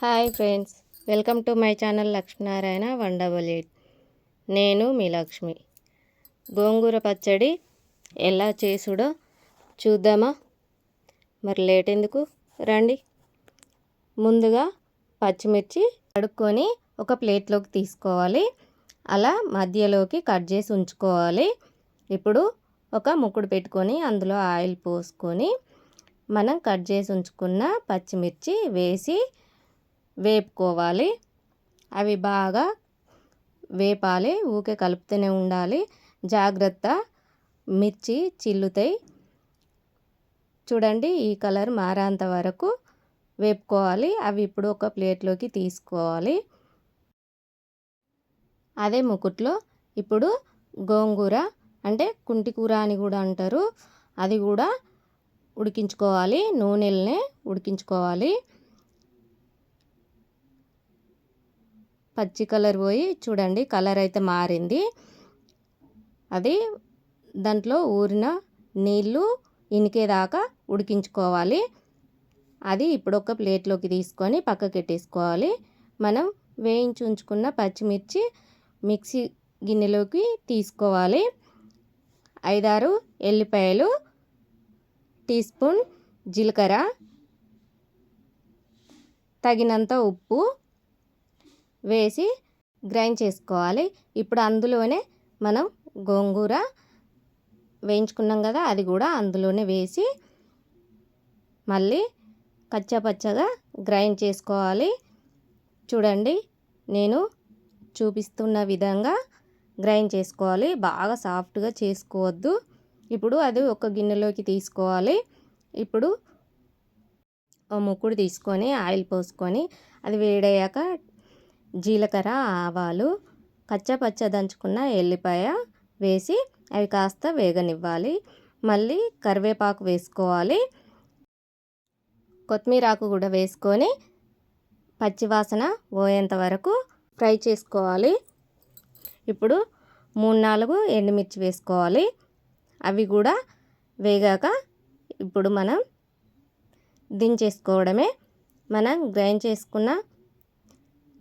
Hi friends welcome to my channel Lakshminarayana one double eight. నేను మీ లక్ష్మి. గోంగూర పచ్చడి ఎలా చేసుడో చూద్దామా? మరి లేట్ ఎందుకు? రండి. ముందుగా పచ్చిమిర్చి కడుక్కొని ఒక ప్లేట్లోకి తీసుకోవాలి. అలా మధ్యలోకి కట్ చేసి ఉంచుకోవాలి. ఇప్పుడు ఒక ముక్కుడు పెట్టుకొని అందులో ఆయిల్ పోసుకొని మనం కట్ చేసి ఉంచుకున్న పచ్చిమిర్చి వేసి వేపుకోవాలి. అవి బాగా వేపాలి. ఊకే కలుపుతూనే ఉండాలి. జాగ్రత్త. మిర్చి చిల్లుతాయి. చూడండి ఈ కలర్ మారేంత వరకు వేపుకోవాలి. అవి ఇప్పుడు ఒక ప్లేట్లోకి తీసుకోవాలి. అదే ముకుట్లో ఇప్పుడు గోంగూర అంటే కుంటి కూర అని కూడా అంటారు. అది కూడా ఉడికించుకోవాలి. నూనెలనే ఉడికించుకోవాలి. పచ్చి కలర్ పోయి చూడండి కలర్ అయితే మారింది. అది దాంట్లో ఊరిన నీళ్ళు ఇనికేదాకా ఉడికించుకోవాలి. అది ఇప్పుడు ఒక ప్లేట్లోకి తీసుకొని పక్కకి పెట్టేసుకోవాలి మనం వేయించి ఉంచుకున్న పచ్చిమిర్చి మిక్సీ గిన్నెలోకి తీసుకోవాలి. ఐదారు ఎల్లిపాయలు టీ స్పూన్ జీలకర్ర తగినంత ఉప్పు వేసి గ్రైండ్ చేసుకోవాలి. ఇప్పుడు అందులోనే మనం గోంగూర వేయించుకున్నాం కదా అది కూడా అందులోనే వేసి మళ్ళీ కచ్చపచ్చగా గ్రైండ్ చేసుకోవాలి. చూడండి నేను చూపిస్తున్న విధంగా గ్రైండ్ చేసుకోవాలి. బాగా సాఫ్ట్గా చేసుకోవద్దు. ఇప్పుడు అది ఒక గిన్నెలోకి తీసుకోవాలి. ఇప్పుడు ముక్కుడు తీసుకొని ఆయిల్ పోసుకొని అది వేడయ్యాక జీలకర్ర ఆవాలు కచ్చపచ్చ దంచుకున్న ఎల్లిపాయ వేసి అవి కాస్త వేగనివ్వాలి. మళ్ళీ కరివేపాకు వేసుకోవాలి. కొత్తిమీర ఆకు కూడా వేసుకొని పచ్చివాసన పోయేంత వరకు ఫ్రై చేసుకోవాలి. ఇప్పుడు మూడు నాలుగు ఎండుమిర్చి వేసుకోవాలి. అవి కూడా వేగాక ఇప్పుడు మనం దించేసుకోవడమే. మనం గ్రైండ్ చేసుకున్న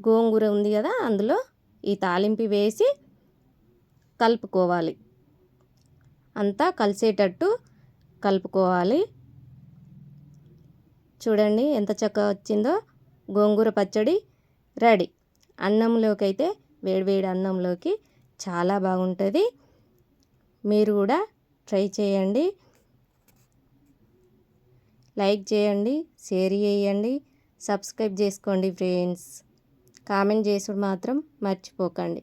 గోంగూర ఉంది కదా అందులో ఈ తాలింపు వేసి కలుపుకోవాలి. అంతా కలిసేటట్టు కలుపుకోవాలి. చూడండి ఎంత చక్కగా వచ్చిందో. గోంగూర పచ్చడి రెడీ. అన్నంలోకి అయితే వేడివేడి అన్నంలోకి చాలా బాగుంటుంది. మీరు కూడా ట్రై చేయండి. లైక్ చేయండి షేర్ చేయండి సబ్స్క్రైబ్ చేసుకోండి ఫ్రెండ్స్. కామెంట్ చేసుడు మాత్రం మర్చిపోకండి.